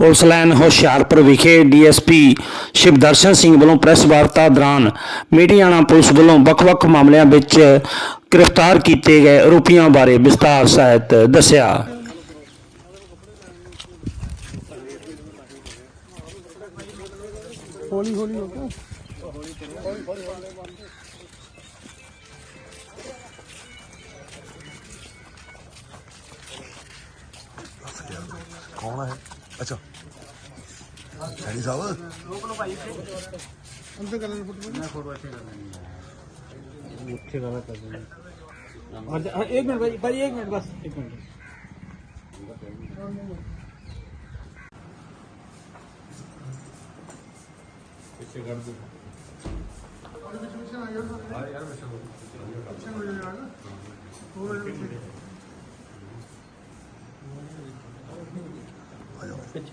Police line Hoshiarpur ਵਿਖੇ DSP Shivdarshan Singh ਵੱਲੋਂ press ਵਾਰਤਾ ਦੌਰਾਨ ਮੀਡੀਆਣਾ ਪੁਲਿਸ ਵੱਲੋਂ ਵੱਖ-ਵੱਖ ਮਾਮਲਿਆਂ ਵਿੱਚ ਗ੍ਰਿਫਤਾਰ ਕੀਤੇ ਗਏ ਆਰੋਪੀਆਂ ਬਾਰੇ ਵਿਸਤਾਰ ਸਹਿਤ ਦੱਸਿਆ। ਹੌਲੀ ਹੌਲੀ ਹੋ ਗਿਆ। ਸੈਣੀ ਸਾਹਿਬ। ਰੋਕ ਲਓ ਭਾਈ ਇੱਥੇ ਅੰਦਰ ਕਰ ਲੈਣਾ ਮੈਂ ਫੋਟੋ ਇੱਥੇ ਕਰ ਲੈਣੀ ਉੱਥੇ ਵਾਲਾ ਕਰ ਦੇਣਾ ਇੱਕ ਮਿੰਟ ਭਾਈ ਭਾਈ ਇੱਕ ਮਿੰਟ ਬਸ ਇੱਕ ਮਿੰਟ। ਪਿੱਛੇ ਕਰ ਦੋ ਹਾਂ ਯਾਰ ਮੈਂ ਸ਼ੁਰੂ ਹੋ ਜਾਏਗਾ ਹੋ ਜਾਏਗਾ ਪਿੱਛੇ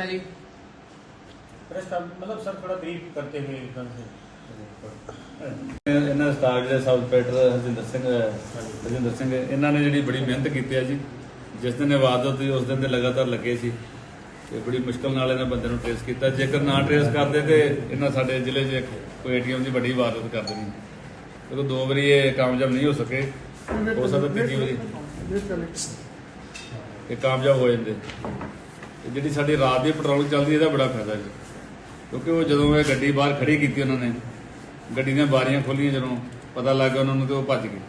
मैं जी ਇਹਨਾਂ ਸਟਾਫ ਜਿਹੜੇ ਸਬ ਇੰਸਪੈਕਟਰ ਹਰਜਿੰਦਰ ਸਿੰਘ ਹਰਜਿੰਦਰ ਸਿੰਘ ਇਹਨਾਂ ਨੇ ਜਿਹੜੀ ਬੜੀ ਮਿਹਨਤ ਕੀਤੀ ਹੈ ਜੀ। ਜਿਸ ਦਿਨ ਇਹ ਵਾਰਦਾਤ ਹੋਈ ਉਸ ਦਿਨ ਦੇ ਲਗਾਤਾਰ ਲੱਗੇ ਸੀ। ਤੇ ਬੜੀ ਮੁਸ਼ਕਲ ਨਾਲ ਇਹਨਾਂ ਬੰਦੇ ਨੂੰ ਟ੍ਰੇਸ ਕੀਤਾ। ਜੇਕਰ ਨਾ ਟ੍ਰੇਸ ਕਰਦੇ ਤੇ ਇਹਨਾਂ ਸਾਡੇ ਜ਼ਿਲ੍ਹੇ 'ਚ ਕੋਈ ਏਟੀਐਮ ਦੀ ਵੱਡੀ ਵਾਰਦਾਤ ਕਰ ਦੇਣੀ। ਕਿਉਂਕਿ ਦੋ ਵਾਰੀ ਇਹ ਕਾਮਯਾਬ ਨਹੀਂ ਹੋ ਸਕੇ ਹੋ ਸਕਦਾ ਤੀਜੀ ਵਾਰੀ। ਇਹ ਕਾਮਯਾਬ ਹੋ ਜਾਂਦੇ। ਜਿਹੜੀ ਸਾਡੀ ਰਾਤ ਦੀ ਪੈਟਰੋਲ ਚੱਲਦੀ ਇਹਦਾ ਬੜਾ ਫਾਇਦਾ ਜੀ। ਕਿਉਂਕਿ ਉਹ ਜਦੋਂ ਇਹ ਗੱਡੀ ਬਾਹਰ ਖੜੀ ਕੀਤੀ ਉਹਨਾਂ ਨੇ ਗੱਡੀ ਦੀਆਂ ਬਾਰੀਆਂ ਖੋਲੀਆਂ ਜਦੋਂ ਪਤਾ ਲੱਗ ਉਹਨਾਂ ਨੂੰ ਤੇ ਉਹ ਭੱਜ ਗਏ।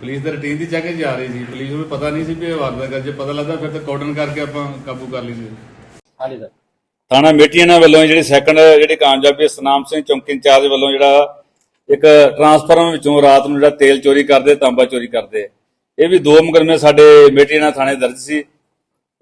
ਪੁਲਿਸ ਦਾ ਰੂਟੀਨ ਦੀ ਚੈਕਿੰਗ ਜਾ ਰਹੀ ਸੀ। ਪੁਲਿਸ ਨੂੰ ਪਤਾ ਨਹੀਂ ਸੀ ਵੀ ਇਹ ਵਾਰਦਾਤ ਕਰ ਜੇ ਪਤਾ ਲੱਗਦਾ ਫਿਰ ਤਾਂ ਕਾਰਡਨ ਕਰਕੇ ਆਪਾਂ ਕਾਬੂ ਕਰ ਲਈਏ। ਹਾਂਜੀ ਸਰ। ਥਾਣਾ ਮੇਟੀਆਣਾ ਵੱਲੋਂ ਜਿਹੜੇ ਸੈਕੰਡ ਜਿਹੜੇ ਕਾਮਯਾਬੀ ਸਨਾਮ ਸਿੰਘ ਚੌਂਕੀ ਇੰਚਾਰਜ ਵੱਲੋਂ ਜਿਹੜਾ ਇੱਕ ਟਰਾਂਸਫਾਰਮਰ ਵਿੱਚੋਂ ਰਾਤ ਨੂੰ ਜਿਹੜਾ ਤੇਲ ਚੋਰੀ ਕਰਦੇ ਤਾਂਬਾ ਚੋਰੀ ਕਰਦੇ। ਇਹ ਵੀ ਦੋ ਮੁਕਦਮੇ ਸਾਡੇ ਮੇਟੀਆਣਾ ਥਾਣੇ ਦਰਜ ਸੀ।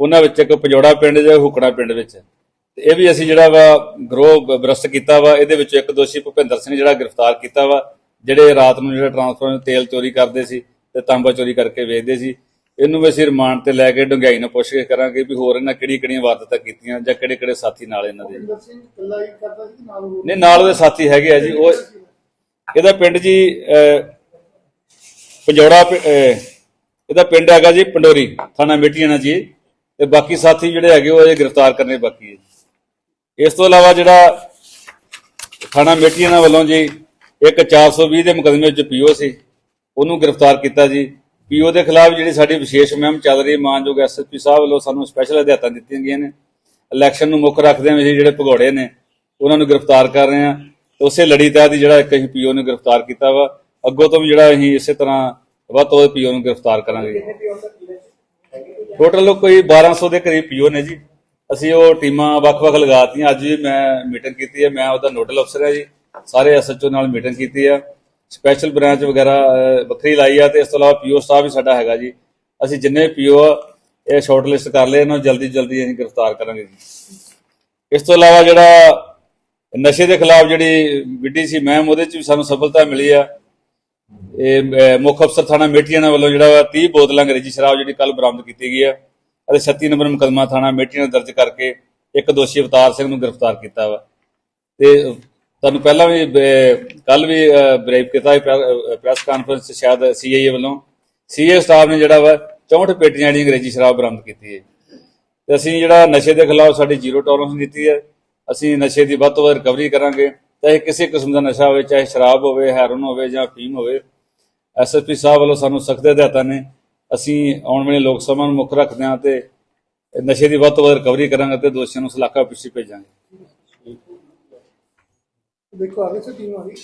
ਉਹਨਾਂ ਵਿੱਚ ਇੱਕ ਪਜੋੜਾ ਪਿੰਡ ਜਾਂ ਹੁਕੜਾ ਪਿੰਡ ਵਿੱਚ। ਤੇ ਇਹ ਵੀ ਅਸੀਂ ਜਿਹੜਾ ਵਾ ਗਰੋਹ ਬਰਸਟ ਕੀਤਾ ਵਾ। ਇਹਦੇ ਵਿੱਚ ਇੱਕ ਦੋਸ਼ੀ ਭੁਪਿੰਦਰ ਸਿੰਘ ਜਿਹੜਾ ਗ੍ਰਿਫਤਾਰ ਕੀਤਾ ਵਾ ਜਿਹੜੇ ਰਾਤ ਨੂੰ ਜਿਹੜਾ ਟਰਾਂਸਫਾਰਮਰ ਤੇਲ ਚੋਰੀ ਕਰਦੇ ਸੀ ਤੇ ਤਾਂਬਾ ਚੋਰੀ ਕਰਕੇ ਵੇਚਦੇ ਸੀ। ਇਹਨੂੰ ਵੀ ਅਸੀਂ ਰਿਮਾਂਡ ਤੇ ਲੈ ਕੇ ਡੁੰਗਾਈ ਨਾਲ ਪੁੱਛਗਿੱਛ ਕਰਾਂਗੇ ਵੀ ਹੋਰ ਇਹਨਾਂ ਕਿਹੜੀ ਕਿਹੜੀਆਂ ਵਾਰਦਾਤਾਂ ਕੀਤੀਆਂ ਜਾਂ ਕਿਹੜੇ ਕਿਹੜੇ ਸਾਥੀ ਨਾਲ ਇਹਨਾਂ ਦੇ। ਨਹੀਂ ਨਾਲ ਉਹਦੇ ਸਾਥੀ ਹੈਗੇ ਆ ਜੀ। ਉਹ ਇਹਦਾ ਪਿੰਡ ਜੀ ਪੰਜੌੜਾ ਇਹਦਾ ਪਿੰਡ ਹੈਗਾ ਜੀ ਪੰਡੋਰੀ ਥਾਣਾ ਮੇਟੀਆਣਾ ਜੀ। ਤੇ ਬਾਕੀ ਸਾਥੀ ਜਿਹੜੇ ਹੈਗੇ ਉਹ ਇਹ ਗ੍ਰਿਫਤਾਰ ਕਰਨੇ ਬਾਕੀ ਹੈ ਇਸ ਤੋਂ ਇਲਾਵਾ ਜਿਹੜਾ ਥਾਣਾ ਮੇਟੀਆਣਾ ਵੱਲੋਂ ਜੀ, ਇੱਕ 420 ਦੇ ਮੁਕਦਮੇ ਵਿੱਚ ਪੀਓ ਸੀ, ਉਹਨੂੰ ਗ੍ਰਿਫਤਾਰ ਕੀਤਾ ਜੀ। ਪੀਓ ਦੇ ਖਿਲਾਫ ਜਿਹੜੀ ਸਾਡੀ ਵਿਸ਼ੇਸ਼ ਮੁਹਿੰਮ ਚੱਲ ਰਹੀ ਹੈ ਮਾਨਯੋਗ ਐਸਐਸਪੀ ਸਾਹਿਬ ਵੱਲੋਂ ਸਾਨੂੰ ਸਪੈਸ਼ਲ ਹਦਾਇਤਾਂ ਦਿੱਤੀਆਂ ਗਈਆਂ ਨੇ। ਇਲੈਕਸ਼ਨ ਨੂੰ ਮੁੱਖ ਰੱਖਦੇ ਹੋਏ ਅਸੀਂ ਜਿਹੜੇ ਭਗੌੜੇ ਨੇ, ਉਹਨਾਂ ਨੂੰ ਗ੍ਰਿਫਤਾਰ ਕਰ ਰਹੇ ਹਾਂ। ਤੇ ਉਸੇ ਲੜੀ ਤਹਿਤ ਜਿਹੜਾ ਇੱਕ ਅਸੀਂ ਪੀਓ ਨੂੰ ਗ੍ਰਿਫਤਾਰ ਕੀਤਾ ਵਾ। ਅੱਗੋਂ ਤੋਂ ਵੀ ਜਿਹੜਾ ਅਸੀਂ ਇਸੇ ਤਰ੍ਹਾਂ ਵੱਧ ਤੋਂ ਵੱਧ ਪੀਓ ਨੂੰ ਗ੍ਰਿਫਤਾਰ ਕਰਾਂਗੇ। ਟੋਟਲ ਕੋਈ 1200 ਦੇ ਕਰੀਬ ਪੀਓ ਨੇ ਜੀ। ਅਸੀਂ ਉਹ ਟੀਮਾਂ ਵੱਖ-ਵੱਖ ਲਗਾਤੀਆਂ। ਅੱਜ ਵੀ ਮੈਂ ਮੀਟਿੰਗ ਕੀਤੀ ਹੈ। ਮੈਂ ਉਹਦਾ ਨੋਡਲ ਅਫਸਰ ਹਾਂ ਜੀ। ਸਾਰੇ ਐਸਐਚਓ ਨਾਲ ਮੀਟਿੰਗ ਕੀਤੀ ਆ। ਸਪੈਸ਼ਲ ਬ੍ਰਾਂਚ ਵਗੈਰਾ ਵੱਖਰੀ ਲਾਈ ਆ ਤੇ ਇਸ ਤੋਂ ਇਲਾਵਾ ਪੀਓ ਸਟਾਫ ਵੀ ਸਾਡਾ ਹੈਗਾ ਜੀ। ਅਸੀਂ ਜਿੰਨੇ ਪੀਓ ਇਹ ਸ਼ਾਰਟ ਲਿਸਟ ਕਰ ਲਏ। ਇਹਨਾਂ ਨੂੰ ਜਲਦੀ ਜਲਦੀ ਅਸੀਂ ਗ੍ਰਿਫਤਾਰ ਕਰਾਂਗੇ ਜੀ। ਇਸ ਤੋਂ ਇਲਾਵਾ ਜਿਹੜਾ ਨਸ਼ੇ ਦੇ ਖਿਲਾਫ ਜਿਹੜੀ ਵਿੱਢੀ ਸੀ ਮੈਮ ਉਹਦੇ ਚ ਵੀ ਸਾਨੂੰ ਸਫਲਤਾ ਮਿਲੀ ਆ। ਇਹ ਮੁੱਖ ਅਫਸਰ ਥਾਣਾ ਮੇਟੀਆਣਾ ਵੱਲੋਂ ਜਿਹੜਾ ਵਾ 30 ਬੋਤਲਾਂ ਅੰਗਰੇਜ਼ੀ ਸ਼ਰਾਬ ਜਿਹੜੀ ਕੱਲ ਬਰਾਮਦ ਕੀਤੀ ਗਈ ਆ ਅਤੇ 36 ਨੰਬਰ ਮੁਕੱਦਮਾ ਥਾਣਾ ਮੇਟੀਆਣਾ ਦਰਜ ਕਰਕੇ ਇੱਕ ਦੋਸ਼ੀ ਅਵਤਾਰ ਸਿੰਘ ਨੂੰ ਗ੍ਰਿਫਤਾਰ ਕੀਤਾ ਵਾ। ਤੇ ਤੁਹਾਨੂੰ ਪਹਿਲਾਂ ਵੀ ਕੱਲ ਵੀ ਬਰੀਫ ਕੀਤਾ ਪ੍ਰੈਸ ਕਾਨਫਰੰਸ 'ਚ ਸ਼ਾਇਦ ਸੀਆਈਏ ਵੱਲੋਂ। ਸੀਏ ਸਟਾਫ ਨੇ ਜਿਹੜਾ ਵਾ 64 ਪੇਟੀਆਂ ਜਿਹੜੀ ਅੰਗਰੇਜ਼ੀ ਸ਼ਰਾਬ ਬਰਾਮਦ ਕੀਤੀ ਹੈ। ਤੇ ਅਸੀਂ ਜਿਹੜਾ ਨਸ਼ੇ ਦੇ ਖਿਲਾਫ ਸਾਡੀ ਜ਼ੀਰੋ ਟੋਲਰੈਂਸ ਨੀਤੀ ਹੈ, ਅਸੀਂ ਨਸ਼ੇ ਦੀ ਵੱਧ ਤੋਂ ਵੱਧ ਰਿਕਵਰੀ ਕਰਾਂਗੇ। ਚਾਹੇ ਕਿਸੇ ਕਿਸਮ ਦਾ ਨਸ਼ਾ ਹੋਵੇ, ਚਾਹੇ ਸ਼ਰਾਬ ਹੋਵੇ ਹੈਰਨ ਹੋਵੇ ਜਾਂ ਫੀਮ ਹੋਵੇ ਐਸਐਸਪੀ ਸਾਹਿਬ ਵੱਲੋਂ ਸਾਨੂੰ ਸਖਤ ਹਦਾਇਤਾਂ ਨੇ। ਅਸੀਂ ਆਉਣ ਵਾਲੇ ਲੋਕ ਸਭਾ ਨੂੰ ਮੁੱਖ ਰੱਖਦੇ ਹਾਂ ਤੇ ਨਸ਼ੇ ਦੀ ਵੱਧ ਤੋਂ ਵੱਧ ਰਿਕਵਰੀ ਕਰਾਂਗੇ ਤੇ ਦੋਸ਼ੀਆਂ ਨੂੰ ਸਲਾਖਾ ਪਿੱਛੇ ਭੇਜਾਂਗੇ। ਦੇਖੋ ਆਗੇ ਸੇ ਟੀਮ ਆ ਗਈ।